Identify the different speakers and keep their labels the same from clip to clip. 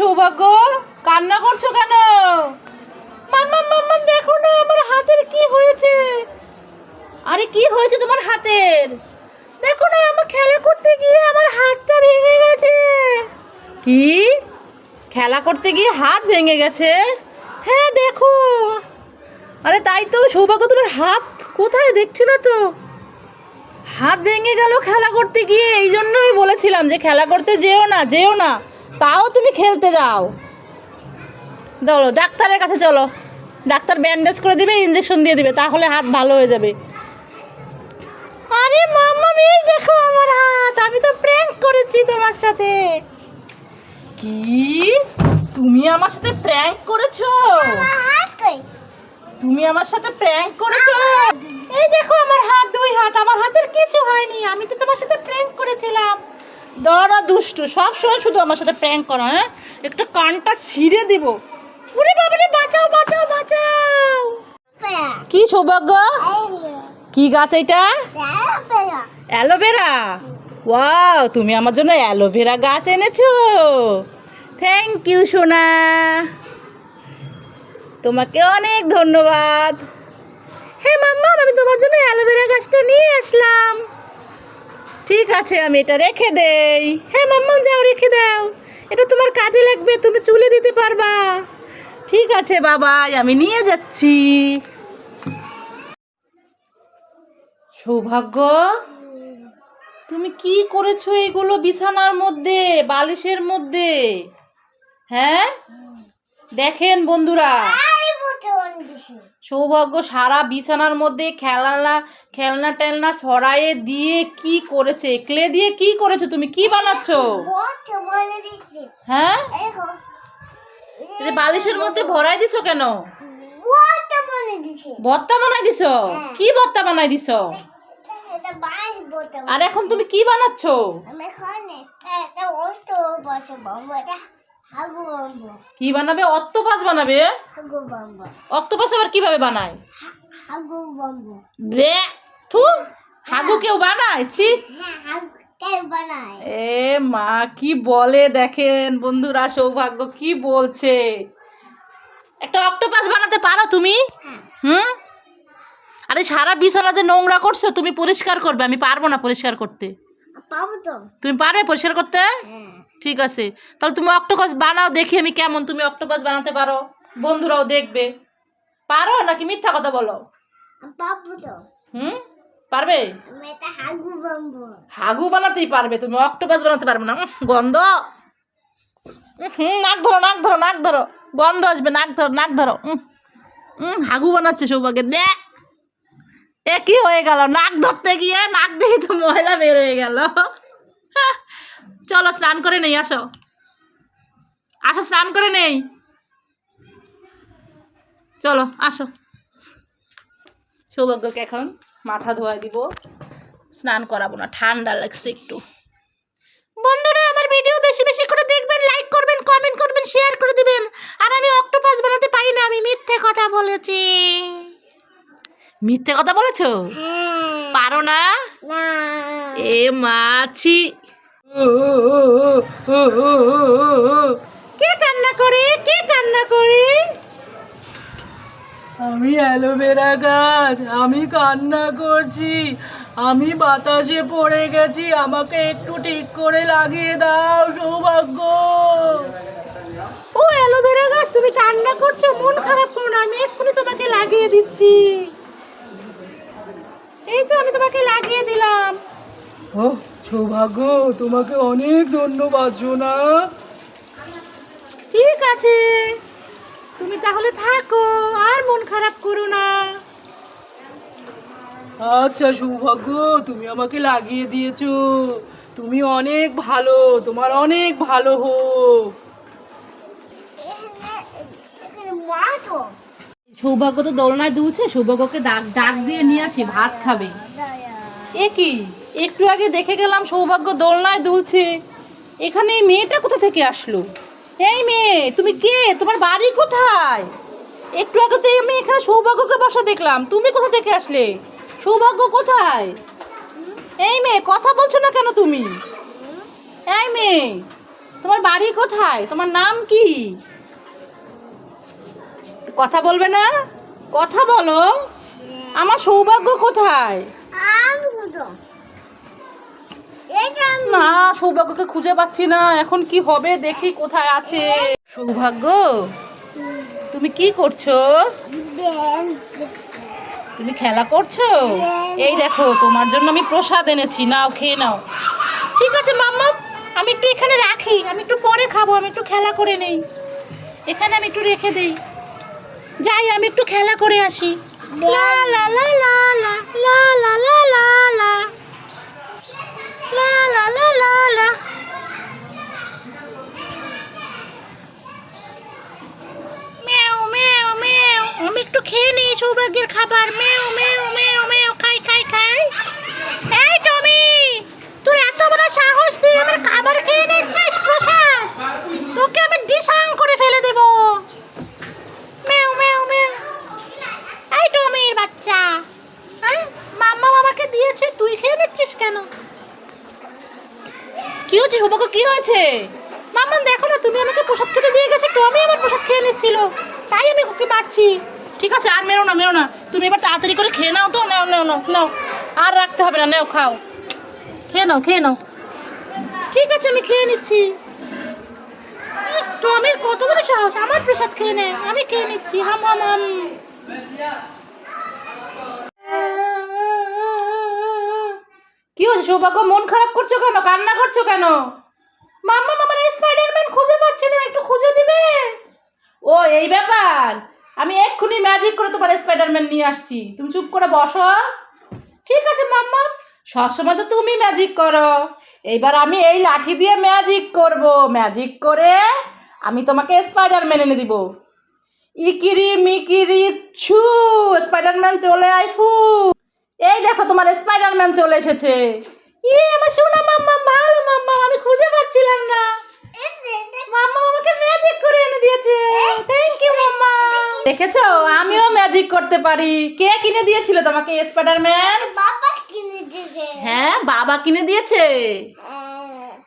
Speaker 1: সৌভাগ্য? কান্না করছ কেন? মাম্মা মাম্মা দেখো না আমার হাতের কি হয়েছে। আরে কি হয়েছে তোমার হাতের? দেখো না আমার খেলা করতে গিয়ে আমার হাতটা ভেঙে গেছে। কি? খেলা করতে গিয়ে হাত ভেঙে গেছে? হ্যাঁ দেখো। আরে তাই তো সৌভাগ্য তোমার হাত কোথায় দেখছি না তো? হাত ভেঙে গেল খেলা করতে গিয়ে এই জন্যই বলেছিলাম যে খেলা করতে যেও না যেও না। তাও তুমি খেলতে যাও। চলো ডাক্তারের কাছে চলো। ডাক্তার ব্যান্ডেজ করে দিবে ইঞ্জেকশন দিয়ে দিবে, তাহলে হাত ভালো হয়ে যাবে। আরে মাম্মা, এই দেখো আমার হাত, আমি তো প্র্যাঙ্ক করেছি তোমার সাথে। কি? তুমি আমার সাথে প্র্যাঙ্ক করেছ? তুমি আমার সাথে প্র্যাঙ্ক করেছ? এই দেখো আমার হাত দুই হাত, আমার হাতের কিছু হয়নি, আমি তো তোমার সাথে প্র্যাঙ্ক করেছিলাম। দড়া দুষ্টু, সব সময় শুধু আমার সাথে প্র্যাঙ্ক করো হ্যাঁ? একটা কানটা ছিঁড়ে দিব। ওরে বাবারে, বাঁচাও বাঁচাও বাঁচাও! কি সৌভাগ্য? কি গাছ এটা? অ্যালোভেরা। ওয়াও, তুমি আমার জন্য অ্যালোভেরা গাছ এনেছো। থ্যাংক ইউ সোনা। তোমাকে অনেক ধন্যবাদ। হ্যাঁ মাম্মা, আমি তোমার জন্য অ্যালোভেরা গাছটা নিয়ে আসলাম ঠিক আছে আমি এটা রেখে দেই। হ্যাঁ মাম্মা যাও, রেখে দাও। এটা তোমার কাজে লাগবে, তুমি চুলে দিতে পারবা। ঠিক আছে, বাবাই, আমি নিয়ে যাচ্ছি। সৌভাগ্য, তুমি কি করেছ এগুলো বিছানার মধ্যে, বালিশের মধ্যে? হ্যাঁ? দেখেন, বন্ধুরা। সৌভাগ্য সারা বিছানার মধ্যে খেলনা খেলনা টেলনা সরায়ে দিয়ে কি করেছে? ক্লে দিয়ে কি করেছ তুমি? কি বানাচ্ছ? হ্যাঁ? বালিশের মধ্যে ভরাই দিছো কেন? ভর্তা বানাই দিছো? কি ভর্তা বানাই দিছো? আর এখন তুমি কি বানাচ্ছো? কি বানাবে? অক্টোপাস বানাবে? অক্টোপাস আবার কীভাবে বানায়? থু হাগু কেউ বানায়? ছি। এ মা কি বলে দেখেন বন্ধুরা সৌভাগ্য কি বলছে? একটা অক্টোপাস বানাতে পারো তুমি? হুম? আরে সারা বিছানা যে নোংরা করছ তুমি পরিষ্কার করবে আমি পারব না পরিষ্কার করতে। তুমি পারবে পরিষ্কার করতে?
Speaker 2: হ্যাঁ।
Speaker 1: ঠিক আছে। তাহলে তুমি অক্টোপাস বানাও দেখি আমি কেমন। তুমি অক্টোপাস বানাতে পারো। বন্ধুরাও দেখবে। পারো নাকি মিথ্যা কথা বলো? হুম? পারবে?
Speaker 2: হাগু
Speaker 1: বানাতেই পারবে। তুমি অক্টোপাস বানাতে পারবে না। গন্ধ। হুম নাক ধরো নাক ধরো নাক ধরো। গন্ধ আসবে নাক ধরো নাক ধরো। উম, হাগু বানাচ্ছে সৌভাগ্যের। দে এ, কি হয়ে গেল? নাক ধরতে গিয়ে নাক দিয়ে তো ময়লা বের হয়ে গেল। চলো, স্নান করে নেই, আসো। আসো, স্নান করে নেই। চলো, আসো। সৌভাগ্যকে এখন মাথা ধোয়া দিব। স্নান করাবো না, ঠান্ডা লাগছে একটু। বন্ধুরা, আমার ভিডিও বেশি বেশি করে দেখবেন লাইক করবেন কমেন্ট করবেন শেয়ার করে দিবেন। আর আমি অক্টোপাস বানাতে পারি না, আমি মিথ্যে কথা বলেছি। মিথ্যে কথা বলেছ?
Speaker 2: হ্যাঁ।
Speaker 1: পারো না?
Speaker 2: না।
Speaker 1: এ মাছি। কে কান্না করে? কে কান্না করে?
Speaker 3: আমি অ্যালোভেরা গাছ আমি কান্না করছি আমি বাতাসে পড়ে গেছি আমাকে একটু ঠিক করে লাগিয়ে দাও সৌভাগ্য।
Speaker 1: ও অ্যালোভেরা গাছ তুমি কান্না করছ মন খারাপ করো না আমি এক্ষুনি তোমাকে লাগিয়ে দিচ্ছি। এই তো আমি তোমাকে লাগিয়ে দিলাম।
Speaker 3: ও সৌভাগ্য তোমাকে অনেক ধন্যবাদ সোনা।
Speaker 1: ঠিক আছে। তুমি তাহলে থাকো আর মন খারাপ করো না।
Speaker 3: আচ্ছা সৌভাগ্য তুমি আমাকে লাগিয়ে দিয়েছ। তুমি অনেক ভালো তোমার অনেক ভালো হোক।
Speaker 1: সৌভাগ্য তো দোলনায় দুলছে, সৌভাগ্যকে ডাক ডাক দিয়ে নিয়ে আসি, ভাত খাবে। এ কি? একটু আগে দেখে গেলাম সৌভাগ্য দোলনায় দুলছে। এখানে এই মেয়েটা কোথা থেকে আসলো? এই মেয়ে, তুমি কে? তোমার বাড়ি কোথায়? একটু আগে তো আমি এখানে সৌভাগ্যকে বসা দেখলাম। তুমি কোথা থেকে আসলে? সৌভাগ্য কোথায়? এই মেয়ে, কথা বলছো না কেন তুমি? এই মেয়ে, তোমার বাড়ি কোথায়? তোমার নাম কি? কথা বলবে না? কথা বলো। আমার সৌভাগ্য কোথায়? না সৌভাগ্যকে খুঁজে পাচ্ছি না। এখন কি হবে দেখি কোথায় আছে। সৌভাগ্য? তুমি কি করছ? তুমি খেলা করছ? এই দেখো তোমার জন্য আমি প্রসাদ এনেছি। নাও খেয়ে নাও। ঠিক আছে মাম্মা আমি একটু এখানে রাখি। আমি একটু পরে খাব আমি একটু খেলা করে নেই। এখানে আমি একটু রেখে দেই। যাই আমি একটু খেলা করে আসি। লা লা লা লা লা লা লা লা লা লা লা লা লা লা লা মেও মেও মেও আমি একটু খেয়ে নিই সৌভাগ্যের খাবার মেও মেও মেও মেও খাই খাই খাই এই টমি তোর এত বড় সাহস তুই আমার খাবার খেয়ে নিচ্ছিস প্রসাদ তোকে আমি ডিসাং করে ফেলে দেব মেও মেও মেও এই টমির বাচ্চা হ্যাঁ মাম্মা আমাকে দিয়েছে তুই খেয়ে নিচ্ছিস কেন কি হয়েছে কি হয়েছে? মাম্মা দেখো না, তুমি আমাকে প্রসাদ খেতে দিয়ে গেছো, টমি আমার প্রসাদ খেয়ে নিচ্ছিল। তাই আমি ওকে মারছি। ঠিক আছে, আর মেরো না মেরো না। তুমি এবার তাড়াতাড়ি করে খেয়ে নাও তো, নাও নাও নাও নাও। আর রাখতে হবে না, নাও, খাও। খেয়ে নাও খেয়ে নাও। ঠিক আছে, আমি খেয়ে নিচ্ছি। টমির কত বড় সাহস, আমার প্রসাদ খেয়ে নে, আমি খেয়ে নিচ্ছি, হাম হাম হাম। কি হয়েছে, সৌভাগ্য? মন খারাপ করছ কেন? কান্না করছ কেন? মাম্মা, মামার স্পাইডারম্যান খুঁজে পাচ্ছি না, একটু খুঁজে দিবে। ও, এই ব্যাপার। আমি এক্ষুনি ম্যাজিক করে তোমার স্পাইডারম্যান নিয়ে আসছি। তুমি চুপ করে বসো। ঠিক আছে, মাম্মা। সবসময় তো তুমি ম্যাজিক করো। এইবার আমি এই লাঠি দিয়ে ম্যাজিক করব। ম্যাজিক করে আমি তোমাকে স্পাইডারম্যান এনে দিব। ইকিরি, মিকিরি, ছু স্পাইডারম্যান চলে আয়, ফু। এই দেখো তোমার স্পাইডারম্যান চলে এসেছে। ইয়ে আমার সোনা মাম্মা ভালো মাম্মা আমি খুঁজে পাচ্ছিলাম না। মাম্মা আমাকে ম্যাজিক করে এনে দিয়েছে। থ্যাংক ইউ মাম্মা দেখেছ? আমিও ম্যাজিক করতে পারি। কে কিনে দিয়েছিল তোমাকে স্পাইডারম্যান
Speaker 2: বাবা কিনে দিয়েছে।
Speaker 1: হ্যাঁ বাবা কিনে দিয়েছে।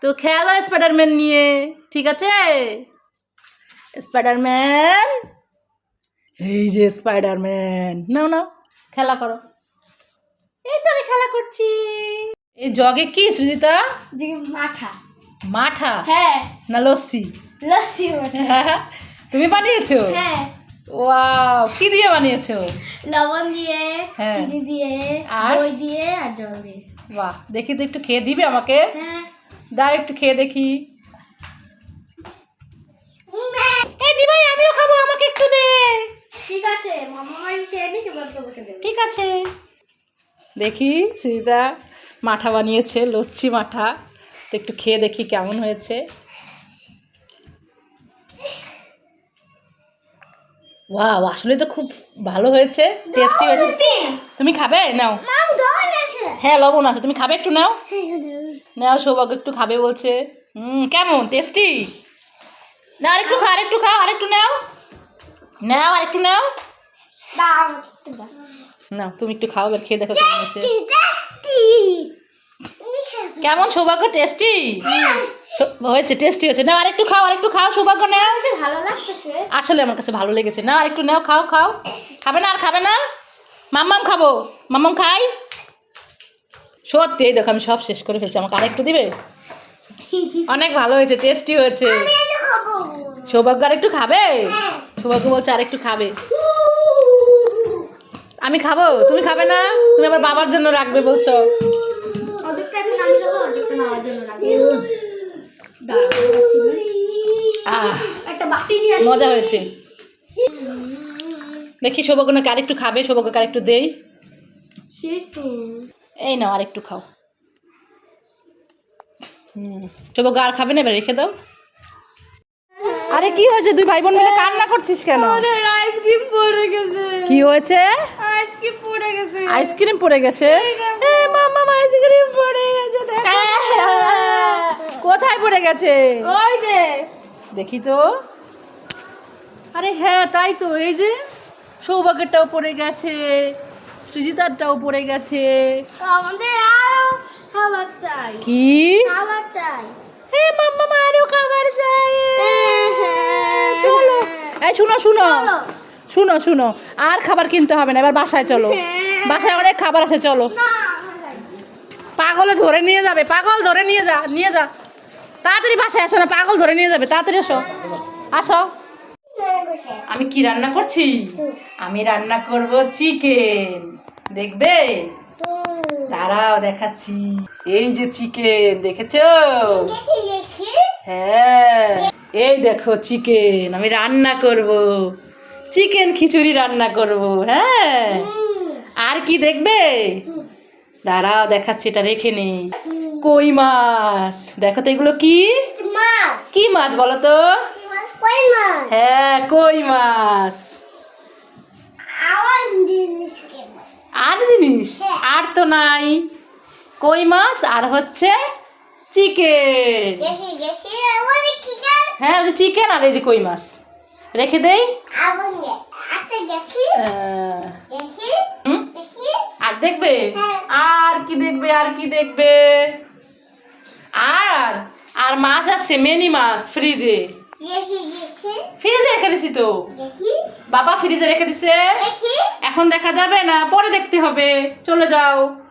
Speaker 1: তো খেলো স্পাইডারম্যান নিয়ে ঠিক আছে? স্পাইডারম্যান এই যে স্পাইডারম্যান নাও নাও খেলা করো। তো আমি খেলা করছি। এই জগে কি সৃজিতা
Speaker 2: মাথা
Speaker 1: মাঠা।
Speaker 2: হ্যাঁ।
Speaker 1: না লস্যি?
Speaker 2: লস্যি
Speaker 1: তুমি বানিয়েছো?
Speaker 2: হ্যাঁ।
Speaker 1: ওয়াও কি দিয়ে বানিয়েছো?
Speaker 2: লবণ দিয়ে
Speaker 1: হ্যাঁ।
Speaker 2: চিনি দিয়ে দই দিয়ে আর জল দিয়ে।
Speaker 1: বাহ দেখি তো একটু খেয়ে দিবে আমাকে।
Speaker 2: হ্যাঁ।
Speaker 1: দাও একটু খেয়ে দেখি। এই দি ভাই আমিও খাব আমাকে একটু দে।
Speaker 2: ঠিক আছে মামা খেয়ে নি
Speaker 1: ঠিক আছে। দেখি সুজিতা মাঠা বানিয়েছে লচ্ছি মাঠা। তো একটু খেয়ে দেখি কেমন হয়েছে। ওয়াও আসলে তো খুব ভালো হয়েছে টেস্টি হয়েছে। তুমি খাবে? নাও। হ্যাঁ লবণ আছে। তুমি খাবে একটু নাও। নাও সৌভাগ্য একটু খাবে বলছে। হুম কেমন? টেস্টি না আরেকটু খা আরেকটু খাও আরেকটু নাও। নাও আরেকটু নাও। না তুমি একটু খাও এবার খেয়ে দেখো কেমন
Speaker 2: টেস্টি
Speaker 1: কেমন সৌভাগ্য টেস্টি হয়েছে টেস্টি হয়েছে। নাও আরেকটু খাও আরেকটু খাও সৌভাগ্য নাও।
Speaker 2: ভালো লাগতেছে।
Speaker 1: আসলে আমার কাছে ভালো লেগেছে। না আরেকটু নাও খাও খাও। খাবে না আর খাবে না? মাম্মাম খাব। মাম্মাম খাই। সত্যি এই দেখো আমি সব শেষ করে ফেলছি। আমাকে আরেকটু দিবে? অনেক ভালো হয়েছে টেস্টি হয়েছে। সৌভাগ্য আর একটু খাবে সৌভাগ্য বলছে আর একটু খাবে। আমি খাব? তুমি খাবে না? তুমি আমার বাবার জন্য রাখবে বলছো। মজা হয়েছে। দেখি সৌভাগ্য নাকি আরেকটু খাবে সৌভাগ্যকে আরেকটু দেই।
Speaker 2: শেষ তো।
Speaker 1: এই নাও আরেকটু খাও। হুম সৌভাগ্য আর খাবে না? এবার রেখে দাও। আরে কি হয়েছে? দুই ভাই বোন মিলে কান্না করছিস কেন?
Speaker 2: আইসক্রিম পড়ে গেছে।
Speaker 1: কি হয়েছে?
Speaker 2: আইসক্রিম পড়ে গেছে।
Speaker 1: কোথায় পড়ে গেছে? দেখি তো। আরে হ্যাঁ তাই তো এই যে সৌভাগ্যটাও পড়ে গেছে সৃজিতারটাও পড়ে গেছে।
Speaker 2: আমাদের
Speaker 1: কি? মাম্মা আরও খাবার চাই। চলো। শুনো
Speaker 2: শুনো।
Speaker 1: শুনো শুনো আর খাবার কিনতে হবে না এবার বাসায় চলো। বাসায় অনেক খাবার আছে চলো। পাগলে ধরে নিয়ে যাবে পাগল ধরে নিয়ে যা নিয়ে যা। তাড়াতাড়ি বাসায় আসো না পাগল ধরে নিয়ে যাবে তাড়াতাড়ি আসো। আসো। আমি কি রান্না করছি? আমি রান্না করব চিকেন। দেখবে? দাঁড়াও দেখাচ্ছি। এই যে চিকেন দেখেছ?
Speaker 2: দেখি দেখি।
Speaker 1: হ্যাঁ। এই দেখো চিকেন আমি রান্না করব। চিকেন খিচুড়ি রান্না করব হ্যাঁ। আর কি দেখবে? দাঁড়াও দেখাচ্ছি এটা রেখে নেই। কই মাছ? দেখো তো এগুলো কি? কি মাছ বলো তো? হ্যাঁ কই মাছ? আর জিনিস?
Speaker 2: হ্যাঁ।
Speaker 1: আর তো নাই। কই মাছ? আর হচ্ছে চিকেন। হ্যাঁ চিকেন আর এই যে কই মাছ। রেখে দেই। হুম? আর দেখবে?
Speaker 2: হ্যাঁ।
Speaker 1: আর কি দেখবে? আর কি দেখবে? আর আর মাছ আছে মেনি মাছ ফ্রিজে। ফ্রিজে রেখে দিছি তো। বাবা ফ্রিজে রেখে দিছে। এখন দেখা যাবে না পরে দেখতে হবে। চলে যাও।